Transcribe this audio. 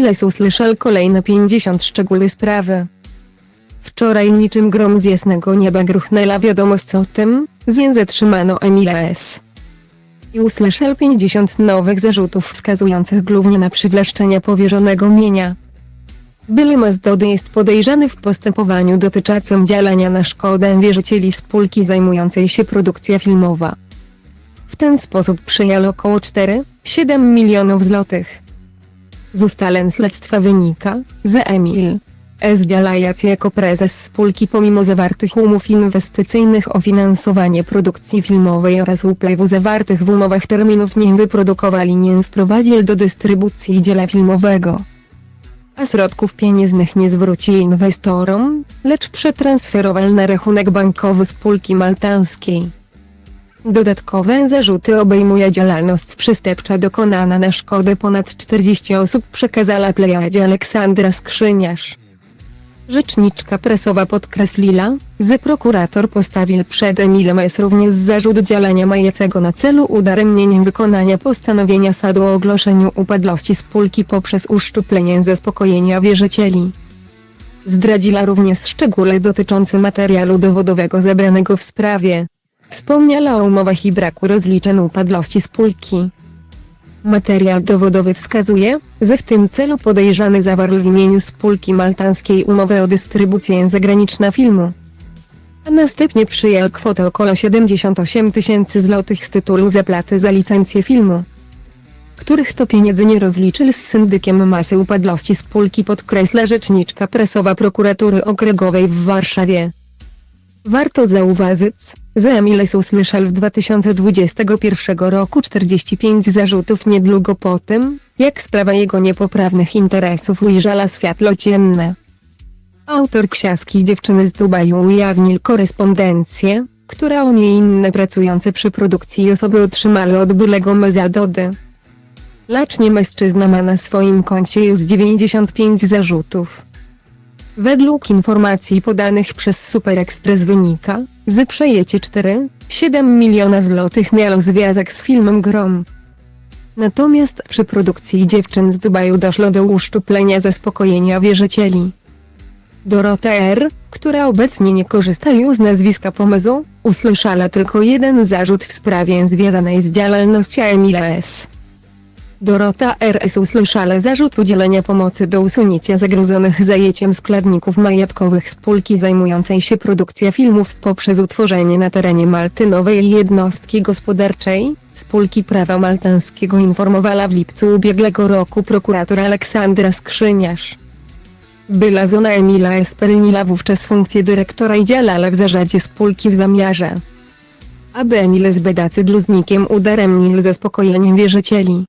Emiles usłyszał kolejne 50 szczegóły sprawy. Wczoraj niczym grom z jasnego nieba gruchnęła wiadomość o tym, nie zatrzymano Emila S. I usłyszał 50 nowych zarzutów wskazujących głównie na przywłaszczenia powierzonego mienia. Były Mazdody jest podejrzany w postępowaniu dotyczącym działania na szkodę wierzycieli spółki zajmującej się produkcja filmowa. W ten sposób przyjął około 4-7 milionów złotych. Z ustaleń śledztwa wynika, że Emil S. działając jako prezes spółki pomimo zawartych umów inwestycyjnych o finansowanie produkcji filmowej oraz upływu zawartych w umowach terminów nie wyprodukowali nie wprowadził do dystrybucji dzieła filmowego. A środków pieniężnych nie zwrócił inwestorom, lecz przetransferował na rachunek bankowy spółki maltańskiej. Dodatkowe zarzuty obejmuje działalność przestępcza dokonana na szkodę ponad 40 osób przekazała plejadzie Aleksandra Skrzyniarz. Rzeczniczka prasowa podkreśliła, że prokurator postawił przed Emilem S. również zarzut działania mającego na celu udaremnienie wykonania postanowienia sadu o ogłoszeniu upadłości spółki poprzez uszczuplenie zaspokojenia wierzycieli. Zdradziła również szczegóły dotyczące materiału dowodowego zebranego w sprawie. Wspomniała o umowach i braku rozliczeń upadłości spółki. Materiał dowodowy wskazuje, że w tym celu podejrzany zawarł w imieniu spółki maltańskiej umowę o dystrybucję zagraniczną filmu. A następnie przyjął kwotę około 78 tysięcy złotych z tytułu zapłaty za licencję filmu, których to pieniędzy nie rozliczył z syndykiem masy upadłości spółki podkreśla rzeczniczka prasowa prokuratury okręgowej w Warszawie. Warto zauważyć, że Emiles usłyszał w 2021 roku 45 zarzutów niedługo po tym, jak sprawa jego niepoprawnych interesów ujrzała światło dzienne. Autor książki Dziewczyny z Dubaju ujawnił korespondencję, która on i inne pracujące przy produkcji osoby otrzymały od byłego Mezadody. Lacznie mężczyzna ma na swoim koncie już 95 zarzutów. Według informacji podanych przez Super Express wynika, że przejęcie 4,7 miliona złotych miało związek z filmem Grom. Natomiast przy produkcji dziewczyn z Dubaju doszło do uszczuplenia zaspokojenia wierzycieli. Dorota R., która obecnie nie korzysta już z nazwiska pomysłu, usłyszała tylko jeden zarzut w sprawie związanej z działalnością Emila S. Dorota R.S. usłyszała zarzut udzielenia pomocy do usunięcia zagrożonych zajęciem składników majątkowych spółki zajmującej się produkcją filmów poprzez utworzenie na terenie Malty nowej jednostki gospodarczej. Spółki prawa maltańskiego informowała w lipcu ubiegłego roku prokurator Aleksandra Skrzyniarz. Była zona Emila S. wówczas funkcję dyrektora i działała w zarządzie spółki w zamiarze aby Emil z bedacy dluznikiem udaremnił zaspokojenie wierzycieli.